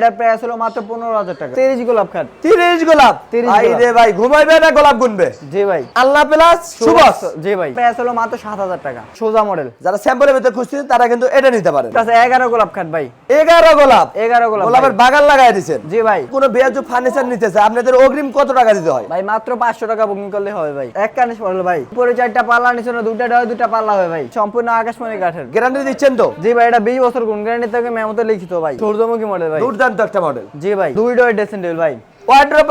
এটা প্রাইস হলো মাত্র পনেরো হাজার টাকা। তিরিশ গোলাপ খাট তিরিশ গোলাপ? ভাই রে ভাই ঘুমাইবে না গোলাপ গুনবে? জি ভাই। আল্লাহ প্লাস সুবাস জি ভাই। প্রাইস হলো মাত্র সাত হাজার টাকা। সোজা মডেল যারা স্যাম্পলের ভিতরে খুঁজছেন তারা কিন্তু এটা নিতে পারেন। কাছে এগারো গোলাপ খাট ভাই। এগারো গোলাপ? এগারো গোলাপ গোলাপের বাগান লাগাই দিচ্ছেন জি ভাই। কোনো বেয়াজু ফার্নিচার নিতেছে আপনাদের অগ্রিম কত টাকা দিতে হয়? ভাই মাত্র পাঁচশো টাকা বুকিং করলে হবে ভাই। এক কানিস ভাই। উপরে চারটা পাল্লা নিচে না দুটা ডয় দুটা পাল্লা হবে ভাই। সম্পূর্ণ আকাশমণি কাঠের। গ্যারান্টি দিচ্ছেন তো? জি ভাই এটা বিশ বছর গুণ গ্যারান্টি থেকে মেমোতে লিখিত ভাই। সূর্যমুখী মডেল ভাই। দুর্দান্ত একটা মডেল জি ভাই। দুই ডয় ড্রেসিং টেবিল ভাই। Wardrobe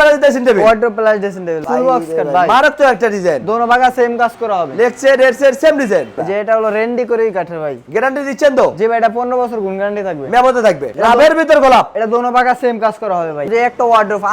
wardrobe plus dressing table full box cut ভাই। মারাত্মক একটা ডিজাইন দোনো ভাগা সেম কাজ করা হবে। লেগছে রেড সেট সেম ডিজাইন যে এটা হলো রেন্ডি করেই কাঠের ভাই। গ্যারান্টি দিচ্ছেন তো? জি ভাই এটা পনেরো বছর গুণ গ্যারান্টি থাকবে। থাকবে। লাভের ভিতর গোলাপ। এটা দোনো ভাগা সেম কাজ করা হবে ভাই। যে একটা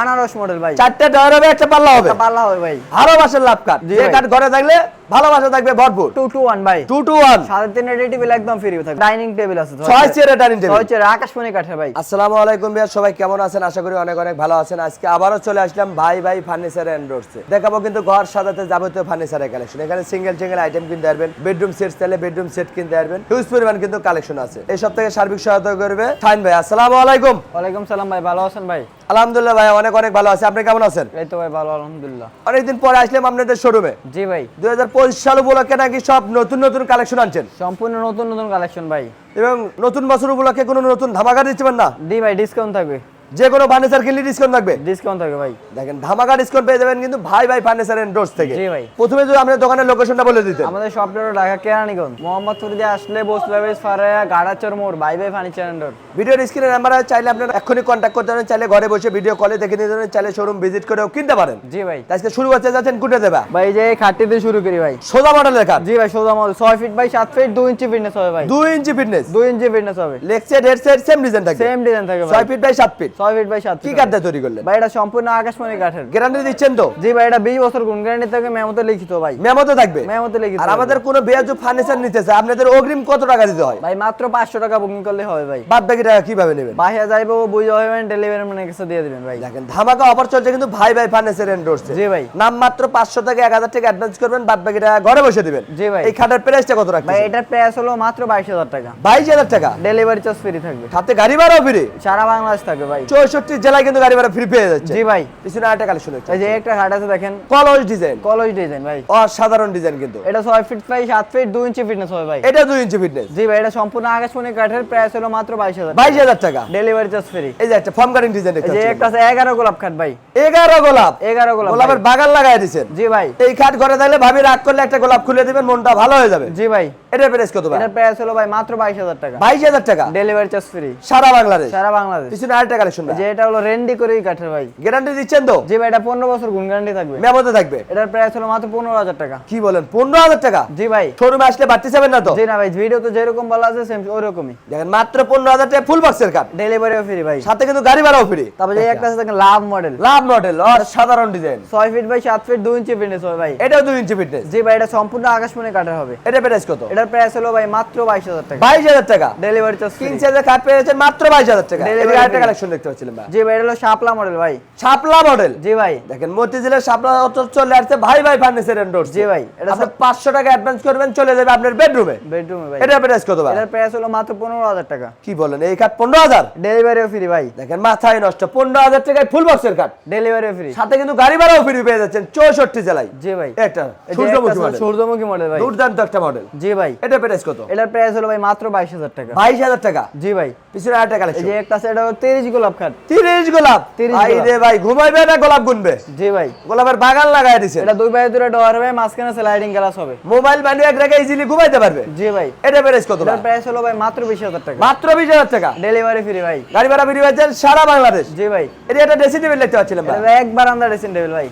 আনারস মডেল ভাই। চারটে ডয়ার হবে একটা পাল্লা হবে। পাল্লা হবে ভাই। ভালোবাসার লাভ কাট যে কাঠ ঘরে থাকলে ভালোবাসা থাকবে ভরপুর। টু টু ওয়ান ভাই। টু টু ওয়ান সাড়ে তিন টেবিল একদম ফ্রি থাকবে। ডাইনিং টেবিল আছে ছয় চেয়ারে ডাইনিং টেবিল ছয় চেয়ার আকাশমণি কাঠের ভাই। আসসালামু আলাইকুম ভাইয়া সবাই কেমন আছেন? আশা করি অনেক অনেক ভালো আছেন। আজকে আবারও চলে আসলাম ভাই ভাই ফার্নিচার এন্ড রোডসে দেখাবো কিন্তু ঘর সাজাতে যাবতীয় ফার্নিচারের কালেকশন এখানে সিঙ্গেল সিঙ্গেল আইটেম কিনতে পারবেন। বেডরুম সেট চাইলে বেডরুম সেট কিনতে পারবেন। হিউজ পরিমাণ কিন্তু কালেকশন আছে। এই সব থেকে সার্বিক সহায়তা করবে শাইন ভাই। আসসালামু আলাইকুম। ওয়ালাইকুম সালাম ভাই ভালো আছেন ভাই? আলহামদুলিল্লাহ ভাই অনেক অনেক ভালো আছে। আপনি কেমন আছেন? এই তো ভাই ভালো আলহামদুলিল্লাহ। অনেকদিন পরে আসলাম আপনাদের শোরুমে জি ভাই। দুই হাজার পঁচিশ সাল উপলক্ষে নাকি সব নতুন নতুন কালেকশন আনছেন? সম্পূর্ণ নতুন নতুন কালেকশন ভাই। এবং নতুন বছর উপলক্ষে কোনো নতুন ধামাকা দিচ্ছেন না? জি ভাই ডিসকাউন্ট থাকবে। যে কোনো ফার্নিচার কিনলে ডিসকাউন্ট থাকবে। ডিসকাউন্ট থাকবে ভাই। দেখেন ধামাকা ডিসকাউন্ট পেয়ে যাবেন কিন্তু ভাই ভাই ফার্নিচার এন্ড ডোর্স থেকে। জি ভাই। প্রথমে যদি আপনার দোকানের লোকেশনটা বলে দিতেন। আমাদের শপটা হলো ঢাকা কেরানীগঞ্জ। মোহাম্মদপুর দিয়ে আসলে বসলাবেশ ফারায়া গাড়াচর মোড় ভাই ভাই ফার্নিচার এন্ড ডোর ভিডিওর স্ক্রিনে নাম্বার আছে চাইলে আপনারা এক্ষুনি কন্ট্যাক্ট করতে পারেন চাইলে ঘরে বসে ভিডিও কলে দেখে নিতে পারেন চাইলে শোরুম ভিজিট করেও কিনতে পারেন। জি ভাই। আজকে শুরু করতে যাচ্ছেন কুটে দেবা? ভাই যে খাটটি দিয়ে শুরু করি ভাই। সোজা মডেলের কাঠ জি ভাই সোজা মডেল ছয় ফিট বাই সাত ফিট দুই ইঞ্চি ফিটনেস হবে ভাই। দুই ইঞ্চি ফিটনেস দুই ইঞ্চি ফিটনেস হবে। Leg set head set same design থাকবে। সেম ডিজাইন থাকবে ভাই। ছয় ফিট বাই সাত ফিট ছয় ফিট বাই সাত কি feet কাঠ হবে। দিয়ে তৈরি করলেন? ভাই এটা সম্পূর্ণ আকাশমণি কাঠের। গ্যারান্টি দিচ্ছেন তো? জি ভাই এটা বিশ বছর গুণ গ্যারান্টি থেকে মেমোতে লিখিত ভাই। মেমোতে থাকবে? মেমোতে লিখিত আর আমাদের কোনো বেয়াজু ফার্নিচার নিতেছে আপনাদের অগ্রিম কত টাকা দিতে হয়? ভাই মাত্র পাঁচশো টাকা বুকিং করলে হবে ভাই। বাদ বাকি টাকা কীভাবে নেবেন? বাহিয়া যাইবো বুঝে হবেন ডেলিভারি মানে কিছু দিয়ে দিবেন ভাই। দেখেন ধামাকা অফার চলছে কিন্তু ভাই ভাই ফার্নিচার এন্ড ডোরস জি ভাই। নাম মাত্র পাঁচশো থেকে এক হাজার টাকা অ্যাডভান্স করবেন বাদ বাকি টাকা ঘরে বসে দিবেন। জি ভাই। এই খাটের প্রাইসটা কত ভাই রাখবেন এটার প্রাইস হলো মাত্র বাইশ হাজার টাকা। বাইশ হাজার টাকা? ডেলিভারি চার্জ ফ্রি থাকবে। সাথে গাড়ি ভাড়াও ফ্রি সারা বাংলাদেশ থাকবে ভাই। চৌষট্টি জেলায় কিন্তু গাড়ি ভাড়া ফ্রি পেয়ে যাচ্ছে। জি ভাই। পিছনে আরেকটা কালেকশন হচ্ছে এই যে একটা। খাট আছে দেখেন। কলস ডিজাইন কলেজ ডিজাইন ভাই। অসাধারণ ডিজাইন কিন্তু। এটা ছয় ফিট বাই সাত ফিট দুই ইঞ্চি ফিটনেস হবে ভাই। এটা দুই ইঞ্চি ফিটনেস জি ভাই এটা সম্পূর্ণ আকাশমণি কাঠের প্রাইস হলো মাত্র বাইশ হাজার বাইশ হাজার টাকা। ডেলিভারি চার্জ ফ্রি এই যে একটা ফর্ম কাটিং ডিজাইন এই যে একটা আছে এগারো গোলাপ খাট ভাই। এগারো গোলাপ। এগারো গোলাপ গোলাপের বাগান লাগাই দিচ্ছেন জি ভাই। এই খাট ঘরে থাকলে ভাবি রাগ করলে একটা গোলাপ খুলে দিবেন মনটা ভালো হয়ে যাবে। জি ভাই। এটার প্রাইস কত ভাই? এটার প্রাইস হলো ভাই মাত্র বাইশ হাজার টাকা। বাইশ হাজার টাকা। ডেলিভারি চার্জ ফ্রি সারা বাংলাদেশ। সারা বাংলাদেশ। পিছনে আরেকটা কালেকশন যে এটা হলো রেন্ডি করেই কাঠের ভাই। গ্যারান্টি দিচ্ছেন তো? জি ভাই এটা পনেরো বছর গুণ গ্যারান্টি থাকবে। মেমোতে থাকবে? এটার প্রাইস হলো মাত্র পনেরো হাজার টাকা। কি বলেন পনেরো হাজার টাকা? জি ভাই। শোরুমে আসলে বাড়তে যাবেন না তো? জি না ভাই ভিডিও তো যেরকম বলা আছে সেম ওইরকমই দেখেন মাত্র পনেরো হাজার টাকা ফুল বক্সের কাঠ। ডেলিভারিও ফ্রি ভাই। সাথে কিন্তু গাড়ি ভাড়াও ফ্রি তারপর যে একটা আছে দেখেন লাভ মডেল লাভ মডেল আর সাধারণ ডিজাইন ছয় ফিট বাই সাত ফিট দুই ইঞ্চি ফিটনেস হবে ভাই। এটাও দুই ইঞ্চি ফিটনেস জি ভাই এটা সম্পূর্ণ আকাশমণি কাঠের হবে। এটা প্রাইস কত? এটার প্রাইস হলো ভাই মাত্র বাইশ হাজার টাকা। বাইশ হাজার টাকা। ডেলিভারি চার্জ কিং সাইজের কাঠ পেয়েছেন মাত্র বাইশ হাজার টাকা। Delivery এদিকে কালেকশন দেখতে পাচ্ছিলাম ভাই? জি ভাই এটা হলো শাপলা মডেল ভাই। ছাপলা মডেল জি ভাই। দেখেন মতিঝিলের শাপলা অত চলে আসছে ভাই ভাই ফার্নিচার এন্ড জি ভাই এটা আপনি পাঁচশো টাকা অ্যাডভান্স করবেন চলে যাবে আপনার বেডরুমে বেডরুমে ভাই। এটা প্রাইস কত ভাই? এটার প্রাইস হলো মাত্র পনেরো হাজার টাকা। কি বলেন এই পনেরো হাজার? ডেলিভারিও ফ্রি ভাই। দেখেন মাথায় নষ্ট পনেরো হাজার টাকায় ফুল বক্সের কাঠ ডেলিভারিও ফ্রি সাথে কিন্তু গাড়ি ভাড়াও ফ্রি পেয়ে যাচ্ছেন চৌষট্টি জেলায়। জি ভাই। এই যে সূর্যমুখী মডেল সূর্যমুখী মডেল ভাই। দুর্দান্ত একটা মডেল জি ভাই। এটা প্রাইস কত? এটার প্রাইস হলো ভাই মাত্র বাইশ হাজার টাকা। বাইশ হাজার টাকা? জি ভাই। পিছনে আরেকটা এই কালেকশন যে একটা আছে এটা হলো তিরিশ গোলাপ খাট তিরিশ গোলাপ। 30 ভাই রে ভাই ঘুমাইবে না গোলাপ গুনবে? জি ভাই। গোলাপের বাগান লাগায় দিছে। এটা দুই পায়ে দূরে ডোয়ার হবে মাঝখানে স্লাইডিং গ্লাস হবে। মোবাইল বানিয়ে এক রেখে ইজিলি ঘুমাইতে পারবে? জি ভাই। এটা প্রাইস কত এটা প্রাইস হলো ভাই মাত্র বিশ হাজার টাকা। মাত্র বিশ হাজার টাকা? ডেলিভারি ফ্রি ভাই। গাড়ি ভাড়া ফ্রি ভাই সারা বাংলাদেশ? জি ভাই। এটা একটা ড্রেসিং টেবিল দেখতে পাচ্ছিলাম ভাই। একবার আমরা ড্রেসিং টেবিল ভাই।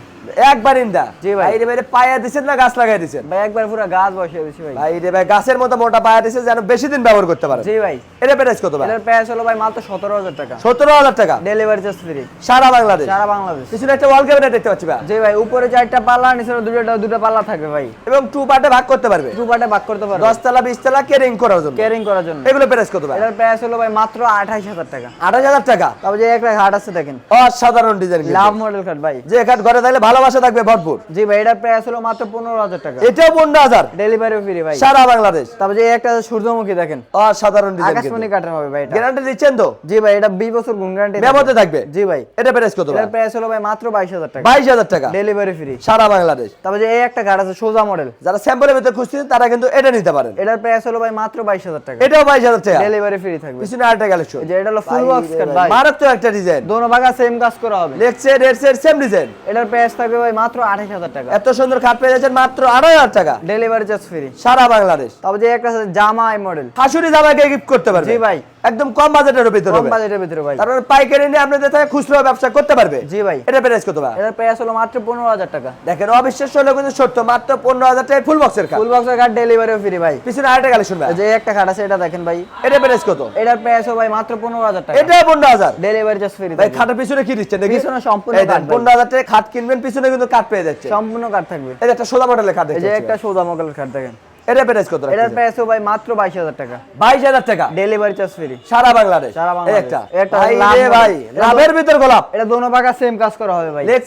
একবার ইন্দা। জি ভাই। ভাই রে ভাই পায়া দিছেন না গাছ লাগাই দিছেন? ভাই একবার পুরো গাছ বসিয়ে দিছি ভাই। ভাই রে ভাই গাছের মতো মোটা পায়া দিছে যেন বেশি দিন ব্যবহার করতে পারে জি ভাই। এটা প্রাইস কত ভাই? এটার প্রাইস হলো ভাই মাত্র সতেরো হাজার টাকা। সতেরো হাজার টাকা? ডেলিভারি চার্জ ফ্রি সারা বাংলাদেশ? সারা বাংলাদেশ। পিছনে একটা ওয়াল ক্যাবিনেট দেখতে পাচ্ছি ভাই। জি ভাই উপরে চারটা পাল্লা নিচে দুটো দুটো পাল্লা থাকবে ভাই। এবং টু পার্টে ভাগ করতে পারবে। দু পার্টে ভাগ করতে পারবে। দশ তলা বিশ তলা কেরিং করার জন্য। কেয়ারিং করার জন্য। এগুলো প্রাইস কত ভাই? এটার প্রাইস হলো ভাই মাত্র আঠাইশ হাজার টাকা। আঠাশ হাজার টাকা? তারপর যে একটা ঘাট আছে দেখেন। অসাধারণ ডিজাইন লাভ মডেল কাট ভাই। যে কাঠ ঘরে থাকলে ভালো ভালোবাসা থাকবে ভরপুর। জি ভাই এটার প্রাইস হলো মাত্র পনেরো হাজার টাকা। এটাও পনেরো হাজার। ডেলিভারি ফ্রি ভাই। সারা বাংলাদেশ। তারপর যে একটা সূর্যমুখী দেখেন। অসাধারণ ডিজাইন আকাশমণি কাটার হবে ভাই এটা। গ্যারান্টি দিচ্ছেন তো? জি ভাই এটা 20 বছর গুণ গ্যারান্টি মেমোতে থাকবে। জি ভাই। এটা প্রাইস কত এটার প্রাইস হলো ভাই মাত্র 22000 টাকা। বাইশ হাজার টাকা। ডেলিভারি ফ্রি সারা বাংলাদেশ। তারপর যে এই একটা গাড়ি আছে সোজা মডেল যারা স্যাম্পলের ভিতরে খুঁজছেন তারা কিন্তু এটা নিতে পারেন। এটার প্রাইস হলো ভাই মাত্র 22000 টাকা। এটাও বাইশ হাজার টাকা। ডেলিভারি ফ্রি থাকবে। পিছনে আরেকটা কালেকশন যে এটা হলো ফুল বক্স কাট ভাই মারাত্মক একটা ডিজাইন দোনো ভাগা সেম কাজ করা হবে। Set head set same design এটার প্রাইস থাকবে ভাই মাত্র 28000 টাকা। এত সুন্দর খাট পেয়ে যাচ্ছেন মাত্র আড়াই হাজার টাকা। ডেলিভারি চার্জ ফ্রি সারা বাংলাদেশ। তবে যে একটা জামাই মডেল হাসুরি জামাইকে গিফট করতে পারবে। জি ভাই। একদম কম বাজেটের ভিতরে কম বাজেটের ভিতরে ভাই। তারপরে পাইকারি নিয়ে আপনাদের থেকে খুচরো ব্যবসা করতে পারবে। জি ভাই। এটা প্রাইস কত ভাই? এটার প্রাইস হলো মাত্র 15000 টাকা। দেখেন অবিশ্বাস্য হলো কিন্তু সত্য মাত্র পনেরো হাজার টাকা ফুল বক্সের খাট ফুল বক্সের কার্ড ডেলিভারি ফ্রি ভাই। পিছনে আরেকটা কালেকশন ভাই যে একটা কার্ড আছে এটা দেখেন ভাই। এটা প্রাইস কত? এটার প্রাইস হলো ভাই মাত্র 15000 টাকা। এটা পনেরো হাজার। ডেলিভারি চার্জ ফ্রি ভাই খাটের পিছনে কি দিচ্ছেন দেখি? পিছনে সম্পূর্ণ পনেরো হাজার টাকা খাট কিনবেন পিছনে কিন্তু কাঠ পেয়ে যাচ্ছে সম্পূর্ণ কার্ড থাকবে। এই যে একটা সোজা মডেলের খাট এই যে একটা সোজা মডেলের কার্ড দেখেন। এটা প্রাইস কত এটার প্রাইস ভাই মাত্র 22000 টাকা। বাইশ হাজার টাকা? ডেলিভারি চার্জ ফ্রি সারা বাংলাদেশ? সারা বাংলাদেশ। একটা? একটা ভাই রে ভাই লাভের ভিতর গোলাপ। এটা দোনো ভাগা সেম কাজ করা হবে ভাই। হেড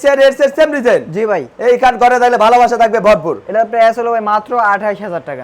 সেম ডিজাইন জি ভাই। এই ঘরে থাকলে ভালোবাসা থাকবে ভরপুর। এটার প্রাইস হলো ভাই মাত্র 28000 টাকা।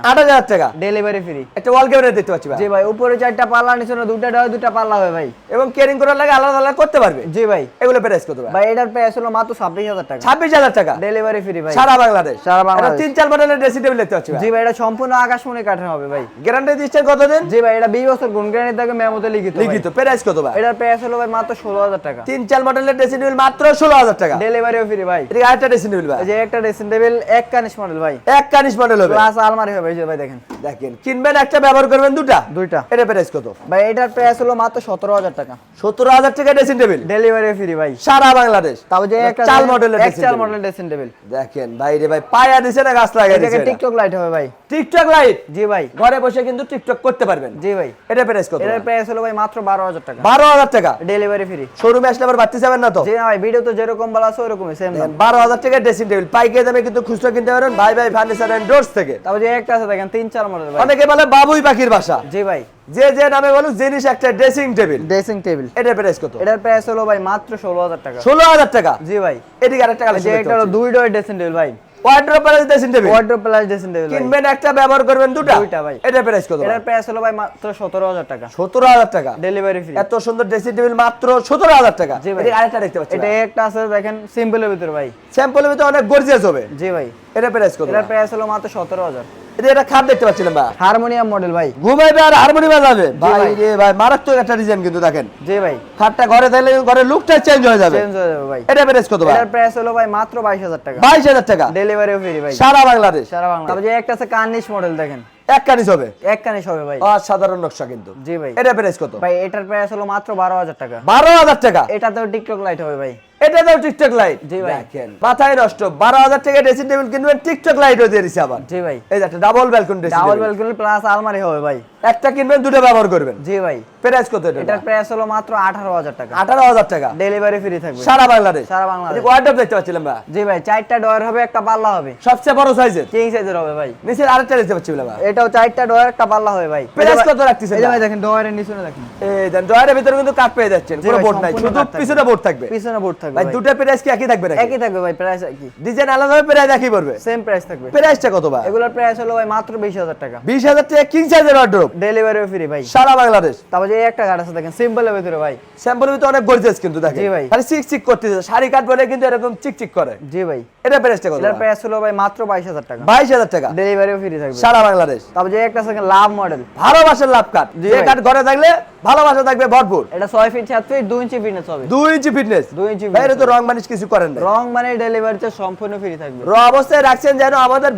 টাকা? ডেলিভারি ফ্রি একটা ওয়াল ক্যাবিনেট দেখতে পাচ্ছি ভাই। জি ভাই উপরে চারটা পাল্লা নিচে দুটা ডয় দুটা পাল্লা হবে ভাই। এবং কেয়ারিং করার লাগে আলাদা আলাদা করতে পারবে। জি ভাই। এগুলো প্রাইস কত ভাই? ভাই এটার প্রাইস হলো মাত্র 26000 টাকা। ছাব্বিশ হাজার টাকা? ডেলিভারি ফ্রি ভাই। সারা বাংলাদেশ। সারা বাংলাদেশ। এটা তিন চার মডেলের ড্রেসিং টেবিল দেখতে পাচ্ছি ভাই। জি ভাই এটা সম্পূর্ণ আকাশমণি কাঠের হবে ভাই। গ্যারান্টি দিচ্ছেন কতদিন? জি ভাই এটা 20 বছর গুণ গ্যারান্টি থাকে মেমোতে লিখিত লিখিত। প্রাইস কত ভাই? এটার প্রাইস হলো ভাই মাত্র 16000 টাকা। তিন চার মডেলের ড্রেসিং টেবিল মাত্র ষোলো হাজার টাকা। ডেলিভারিও ফ্রি ভাই। এদিকে আরেকটা ড্রেসিং টেবিল ভাই। এই যে একটা ড্রেসিং টেবিল এক কানিশ মডেল ভাই। এক কানিশ মডেল হবে। প্লাস আলমারি হবে এই যে ভাই দেখেন। দেখেন কিনবেন একটা ব্যবহার করবেন দুটা? দুইটা। এটা প্রাইস কত? ভাই এটার প্রাইস হলো মাত্র 17000 টাকা। সত্তর হাজার টাকা ড্রেসিং টেবিল ডেলিভারি ফ্রি ভাই। সারা বাংলাদেশ। তাও যে একটা চাল মডেলের এক চাল table। মডেল ড্রেসিং টেবিল দেখেন ভাই রে ভাই পায়া দিছে না গাছ লাগাই দিছে টিকটক লাইট হবে ভাই। টিকটক লাইট জি ভাই। ঘরে বসে কিন্তু টিকটক করতে পারবেন। জি ভাই। এটা প্রাইস কত? এটার প্রাইস হলো ভাই মাত্র 12000 টাকা। বারো হাজার টাকা? ডেলিভারি ফ্রি শোরুমে আসলে আবার বাড়তে যাবেন না তো? জি ভাই ভিডিও তো যেরকম বলা আছে ওরকমই সেম দাম। বারো হাজার টাকা ড্রেসিং টেবিল পাইকারি দামে কিন্তু খুচরা কিনতে পারেন ভাই ভাই ফার্নিচার এন্ড ডোরস থেকে। তারপর যে একটা আছে দেখেন তিন চার মডেল ভাই। অনেকে বলে বাবুই পাখির বাসা। জি ভাই। যে যে নামে বলুক জিনিস একটা ড্রেসিং টেবিল ড্রেসিং টেবিল এটা প্রাইস কত? এটার প্রাইস হলো ভাই মাত্র 16000 টাকা। ষোলো হাজার টাকা? জি ভাই। এদিকে আরেকটা যে একটা হলো দুই ডোর ড্রেসিং টেবিল ভাই। Wardrobe dressing table plus dressing table কিনবেন একটা ব্যবহার করবেন দুটা। দুইটা ভাই। এটা প্রাইস কত এটার প্রাইস হলো ভাই মাত্র 17000 টাকা। সতেরো হাজার টাকা। ডেলিভারি ফ্রি এত সুন্দর ড্রেসিং টেবিল মাত্র সতেরো হাজার টাকা। জি ভাই। আরেকটা দেখতে পাচ্ছি এটা একটা আছে দেখেন সিম্পলের ভিতরে ভাই। স্যাম্পলের ভিতরে অনেক গর্জিয়াস হবে। জি ভাই। এটা প্রাইস কত এটার প্রাইস হলো মাত্র 17000 এটা এটা খাট দেখতে পাচ্ছিলাম ভাই। হারমোনিয়াম মডেল ভাই। ঘুমাইবে আর হারমোনি বাজাবে। ভাই। রে ভাই মারাত্মক একটা ডিজাইন কিন্তু দেখেন। জি ভাই। খাটটা ঘরে থাকলে ঘরের লুকটা চেঞ্জ হয়ে যাবে। চেঞ্জ হয়ে যাবে ভাই। এটা প্রাইস কত ভাই? এটার প্রাইস হলো ভাই মাত্র 22000 টাকা। বাইশ হাজার টাকা। ডেলিভারিও ফ্রি ভাই। সারা বাংলাদেশ। সারা বাংলা তারপর যে একটা আছে কার্নিশ মডেল দেখেন। এক কানিস হবে। এক কানিশ হবে ভাই। অসাধারণ নকশা কিন্তু। জি ভাই। এটা প্রাইস কত? ভাই এটার প্রাইস হলো মাত্র 12000 টাকা। বারো হাজার টাকা। এটাতেও টিকটক লাইট হবে ভাই। এটা তো টিকটক লাইট জি ভাই। দেখেন মাথায় নষ্ট। বারো হাজার টাকা ড্রেসিং টেবিল কিনবেন টিকটক লাইটও দিয়ে দিছে আবার। জি ভাই। এই একটা double balcony dressing double balcony plus আলমারি হবে ভাই। একটা কিনবেন দুটো ব্যবহার করবেন। জি ভাই। প্রাইস কত এটা? এটার প্রাইস হলো মাত্র 18000 টাকা। আঠারো হাজার টাকা। ডেলিভারি ফ্রি থাকবে। সারা বাংলাদেশ। সারা বাংলাদেশ। ওয়ার্ডরোব দেখতে পাচ্ছিলাম ভাই জি ভাই চারটা ডয়ার হবে একটা পাল্লা হবে। সবচেয়ে বড় সাইজের কিং সাইজের হবে ভাই। নিচের আরেকটা দেখতে পাচ্ছিলাম ভাই এটাও চারটা ডয়ার একটা পাল্লা হবে ভাই। প্রাইস কত রাখতেছেন এই ভাই? দেখেন ডয়ারের নিচে দেখেন। এই দেন ডয়ারের ভিতরে কিন্তু কাট পেয়ে যাচ্ছেন ভাই, বোর্ড নাই। শুধু পিছনে বোর্ড থাকবে। পিছনে বোর্ড থাকবে ভাই দুটো প্রাইস কি একই থাকবে নাকি? একই থাকবে ভাই প্রাইস একই। ডিজাইন আলাদা হবে প্রাইস একই পড়বে। সেম প্রাইস থাকবে। প্রাইসটা কত ভাই? এগুলোর প্রাইস হলো ভাই মাত্র 20000 টাকা। বিশ হাজার টাকা কিং সাইজের ওয়ার্ডরোব ডেলিভারিও ফ্রি ভাই। সারা বাংলাদেশ। তারপর যে একটা গাড়ি আছে দেখেন সিম্পলের ভিতরে ভাই। স্যাম্পলের ভিতরে অনেক গর্জিয়াস কিন্তু দেখেন। জি ভাই। খালি চিক চিক করতেছে শাড়ি কাট বলে কিন্তু এরকম চিক চিক করে। জি ভাই। এটা প্রাইসটা কত এটার প্রাইস হলো ভাই মাত্র 22000 টাকা। বাইশ হাজার টাকা। ডেলিভারিও ফ্রি থাকবে। সারা বাংলাদেশ। তারপর যে একটা আছে লাভ মডেল ভালোবাসার লাভ কাট যে কাট ঘরে থাকলে ভালোবাসা থাকবে ভরপুর। এটা 6 ফিট 7 ফিট 2 ইঞ্চি ফিটনেস হবে। দুই ইঞ্চি ফিটনেস 2 ইঞ্চি বাইরে তো রং কিছু করেন না রং মানে ডেলিভারি সম্পূর্ণ ফ্রি থাকবে। র অবস্থায় রাখছেন যেন আমাদের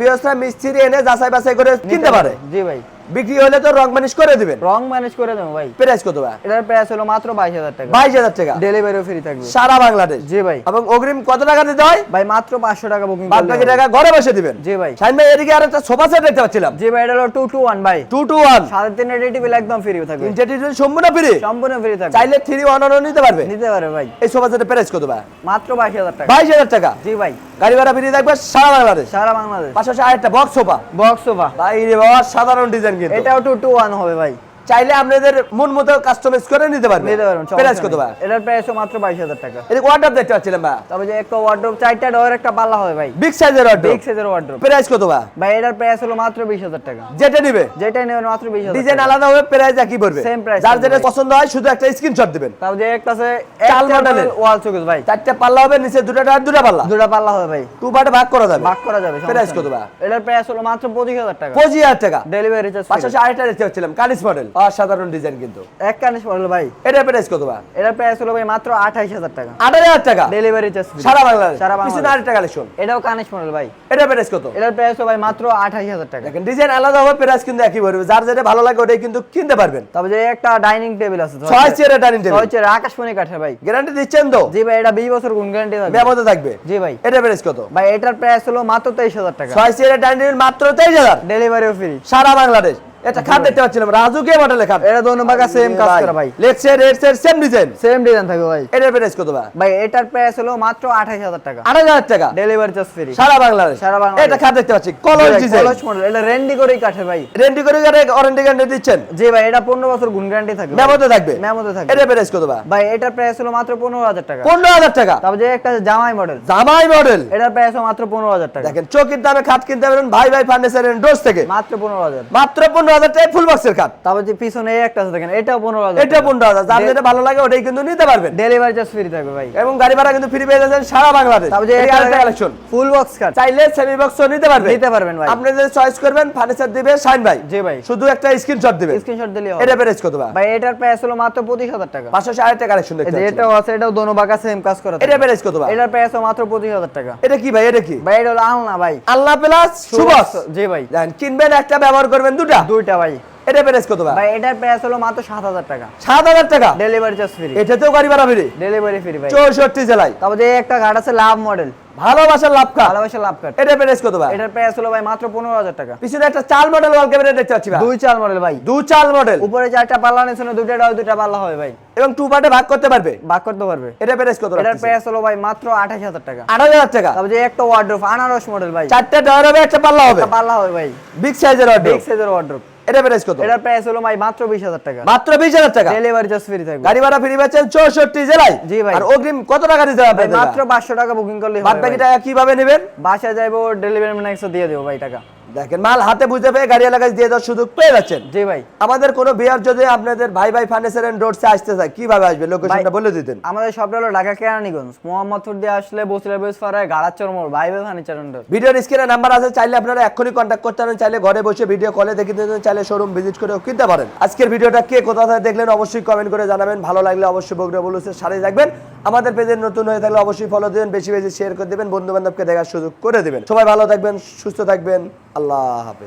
মিস্ত্রি এনে যাচাই বাছাই করে কিনতে পারে। জি ভাই। বিক্রি হলে তো রং মানিস করে দিবেন। রং ম্যানেজ করে দেবো ভাই। প্রাইস কত ভাই? এটার প্রাইস হলো মাত্র 22000 টাকা। বাইশ হাজার টাকা। ডেলিভারিও ফ্রি থাকবে। সারা বাংলাদেশ। জি ভাই। এবং অগ্রিম কত টাকা দিতে হয়? ভাই মাত্র 500 টাকা বুকিং বাদ বাকি টাকা ঘরে বসে দিবেন। জি ভাই। শাইন ভাই এদিকে আর একটা সোফা সেট দেখতে পাচ্ছিলাম। জি ভাই এটা হলো 2 টু 1 ভাই। টু টু ওয়ান সাড়ে তিন রেডি বিল একদম ফ্রি থাকবে। ইন্টারটেনমেন্ট সম্পূর্ণ ফ্রি সম্পূর্ণ ফ্রি থাকবে। চাইলে থ্রি ওয়ান ওয়ান নিতে পারবে। নিতে পারবে ভাই। এই সোফা সেটের প্রাইস কত ভাই? মাত্র 22000 টাকা। বাইশ হাজার টাকা। জি ভাই। গাড়ি ভাড়া ফ্রি থাকবে সারা বাংলাদেশ। সারা বাংলাদেশ। পাশাপাশি আরেকটা বক্স সোফা বক্স সোফা ভাই রে বাবা সাধারণ ডিজাইন কিন্তু। এটাও টু টু ওয়ান হবে ভাই। চাইলে আপনাদের মন মতো কাস্টমাইজ করে নিতে পারবেন নিতে পারবেন প্রাইস কত ভাই? এটার প্রাইসও মাত্র বাইশ হাজার টাকা। এটা ওয়ার্ডরোব দেখতে পাচ্ছিলাম ভাই। তবে যে একটা ওয়ার্ড্রোপ চারটা ডোর একটা পাল্লা হবে ভাই। বিগ সাইজের ওয়ার্ডরোব বিগ সাইজের ওয়ার্ড্রোপ প্রাইস কত ভাই? ভাই এটার প্রাইস হলো মাত্র বিশ হাজার টাকা। যেটা নিবে? যেটাই নেবেন মাত্র বিশ হাজার ডিজাইন আলাদা হবে প্রাইস একই পড়বে। Same price যার যেটা পছন্দ হয় শুধু একটা স্ক্রিনশট দিবেন। তারপর যে একটা আছে চাল মডেলের। ওয়াল চোখেস ভাই। চারটে পাল্লা হবে নিচে দুটো টায়ার দুটো পাল্লা। দুটো পাল্লা হবে ভাই। টু পার্টে ভাগ করা যাবে। ভাগ করা যাবে প্রাইস কত। ভাই? এটার প্রাইস হলো মাত্র পঁচিশ হাজার টাকা। পঁচিশ হাজার টাকা। ডেলিভারি চার্জ পাশাপাশি আরেকটা দেখতে পাচ্ছিলাম কানিস মডেল অসাধারণ ডিজাইন কিন্তু। এক কানিস মডেল ভাই। এটার প্রাইস কত ভাই? এটার প্রাইস হলো ভাই মাত্র আঠাইশ হাজার টাকা। আঠারো হাজার টাকা? ডেলিভারি চার্জ সারা বাংলাদেশ? সারা বাংলাদেশ। আরেকটা কালেকশন এটাও কানিস মডেল ভাই। এটার প্রাইস কত? এটার প্রাইস হলো ভাই মাত্র আঠাইশ হাজার টাকা। দেখেন ডিজাইন আলাদা হবে প্রাইস কিন্তু একই পড়বে যার যেটা ভালো লাগে ওটাই কিন্তু কিনতে পারবেন। তবে যে একটা ডাইনিং টেবিল আছে ছয় চেয়ারের ডাইনিং টেবিল ছয় চেয়ার আকাশমণি কাঠের ভাই। গ্যারান্টি দিচ্ছেন তো? জি ভাই এটা বিশ বছর গুণ গ্যারান্টি থাকবে। মেমোতে থাকবে? জি ভাই। এটার প্রাইস কত? ভাই এটার প্রাইস হলো মাত্র তেইশ হাজার টাকা। ছয় চেয়ারের ডাইনিং টেবিল মাত্র তেইশ হাজার। ডেলিভারিও ফ্রি সারা বাংলাদেশ। এটা খাট দেখতে পাচ্ছিলাম রাজুকে মডেলের খাট এটা দোনো সেম কাজ করা ভাই। সেম ডিজাইন সেম ডিজাইন থাকবে ভাই। এটার প্রাইস কত ভাই? ভাই এটার প্রাইস হলো মাত্র আঠাইশ হাজার টাকা। আট হাজার টাকা? ডেলিভারি চার্জ ফ্রি সারা বাংলাদেশ। সারা বাংলাদেশ। এটা খাট দেখতে পাচ্ছি কলস ডিজাইন কলস মডেল এটা রেন্ডি করেই ভাই। রেন্টি করে ওয়ারেন্টি গ্যারান্টি দিচ্ছেন? জি ভাই এটা পনেরো বছর গুণ গ্যারান্টি থাকবে। মেমোতে থাকবে? মেমোতে থাকবে। এটার প্রাইস কত ভাই? ভাই এটার প্রাইস হলো মাত্র পনেরো হাজার টাকা। পনেরো হাজার টাকা? তারপর যে একটা জামাই মডেল জামাই মডেল এটার প্রাইস মাত্র পনেরো হাজার টাকা। দেখেন চকির দামে খাট কিনতে পারেন ভাই ভাই ফার্নিচার এন্ড ডোজ থেকে। মাত্র পনেরো হাজার। মাত্র পনেরো হাজার টাকা ফুল বক্সের তারপর যে পিছনে একটা আছে দেখেন এটাও পনেরো হাজার এটা পনেরো হাজার। যার যেটা ভালো লাগে ওটাই কিন্তু নিতে পারবেন। ডেলিভারি চার্জ ফ্রি থাকবে ভাই। এবং গাড়ি ভাড়া কিন্তু ফ্রি পেয়ে যাচ্ছেন সারা বাংলাদেশ। তারপর যে আরেকটা কালেকশন ফুল বক্স চাইলে সেমি বক্স নিতে পারবেন। নিতে পারবেন ভাই। আপনি যে চয়েস করবেন ফার্নিচার দিবে শাইন ভাই। জি ভাই। শুধু একটা স্ক্রিনশট স্ক্রিনশট দিলে এটা প্রাইস কত ভাই? ভাই এটার প্রাইস হলো মাত্র পঁচিশ হাজার টাকা। পাঁচশো আরেকটা কালেকশন দেখতে এটাও আছে এটাও দোনো বাঁকা সেম কাজ করা এটা প্রাইস কত ভাই? এটার প্রাইস মাত্র পঁচিশ হাজার টাকা। এটা কি ভাই? এটা কি? ভাই এটা হলো আলনা ভাই। আল্লাহ প্লাস সুবস জি ভাই। কিনবেন একটা ব্যবহার করবেন দুটা। দুইটা ভাই। এটা প্রাইস কত ভাই? এটার প্রাইস হলো মাত্র সাত হাজার টাকা। সাত হাজার টাকা? ডেলিভারি চার্জ ফ্রি এটাতেও গাড়ি ভাড়া ফ্রি ডেলিভারি ফ্রি ভাই। চৌষট্টি জেলায়। তারপর যে একটা ঘাট আছে লাভ মডেল ভালোবাসার লাভ খা ভালোবাসা লাভ কাট এটা প্রাইস কত ভাই? এটার প্রাইস হলো ভাই মাত্র পনেরো হাজার টাকা। পিছনে একটা চাল মডেল ওয়াল ক্যাবিনেট দেখতে পাচ্ছি ভাই। দুই চাল মডেল ভাই। চাল মডেল উপরে চারটা পাল্লা নিচে দুইটা ডাল দুইটা পাল্লা হবে ভাই। এবং টু পার্টে ভাগ করতে পারবে? ভাগ করতে পারবে। এটা প্রাইস কত এটার প্রাইস হলো ভাই মাত্র আঠাশ হাজার টাকা। আট হাজার টাকা? তারপর যে একটা ওয়ার্ড্রোপ আনারস মডেল ভাই। চারটে ডয়ার হবে একটা পাল্লা হবে? পাল্লা হবে ভাই। বিগ সাইজের বিগ সাইজের ওয়ার্ড্রোপ এটা প্রাইস কত? এটার প্রাইস হলো ভাই মাত্র বিশ হাজার টাকা। মাত্র বিশ হাজার টাকা? ডেলিভারি চার্জ ফ্রি থাকবে। গাড়ি ভাড়া ফ্রি পাচ্ছেন চৌষট্টি জেলায়? জি ভাই। আর অগ্রিম কত টাকা দিতে হবে মাত্র পাঁচশো টাকা বুকিং করলে বাদ বাকি টাকা কীভাবে নেবেন? বাসা যাইবো ডেলিভারি ম্যান দিয়ে দেবো ভাই টাকা। দেখেন মাল হাতে বুঝতে পেয়ে গাড়ি এলাকায় দিয়ে দেওয়ার সুযোগ পেয়ে যাচ্ছেন। জি ভাই। আমাদের কোনো বিয়ার যদি আপনাদের ভাই ভাই ফার্নিচার এন্ড রোডসে আসতে চায় কীভাবে আসবে? লোকেশনটা বলে দিতেন। আমাদের সবটা হলো ঢাকা কেরানীগঞ্জ। মোহাম্মদপুর দিয়ে আসলে বসিলা বেস পাড়ায় গাড়াচর মোড় ভাই ভাই ফার্নিচার আন্ডার ভিডিওর স্ক্রিনে নাম্বার আছে চাইলে আপনারা এক্ষুনি কন্ট্যাক্ট করতে পারেন চাইলে ঘরে বসে ভিডিও কলে দেখে দিতে চাইলে শোরুম ভিজিট করেও কিনতে পারেন। আজকের ভিডিওটা কে কোথা থেকে দেখলেন অবশ্যই কমেন্ট করে জানাবেন। ভালো লাগলে অবশ্যই বগুড়া বলুসের সাথে থাকবেন। আমাদের পেজে নতুন হয়ে থাকলে অবশ্যই ফলো দিবেন, বেশি বেশি শেয়ার করে দেবেন বন্ধু বান্ধবকে দেখার সুযোগ করে দেবেন। সবাই ভালো থাকবেন, সুস্থ থাকবেন, আল্লাহ হাফেজ।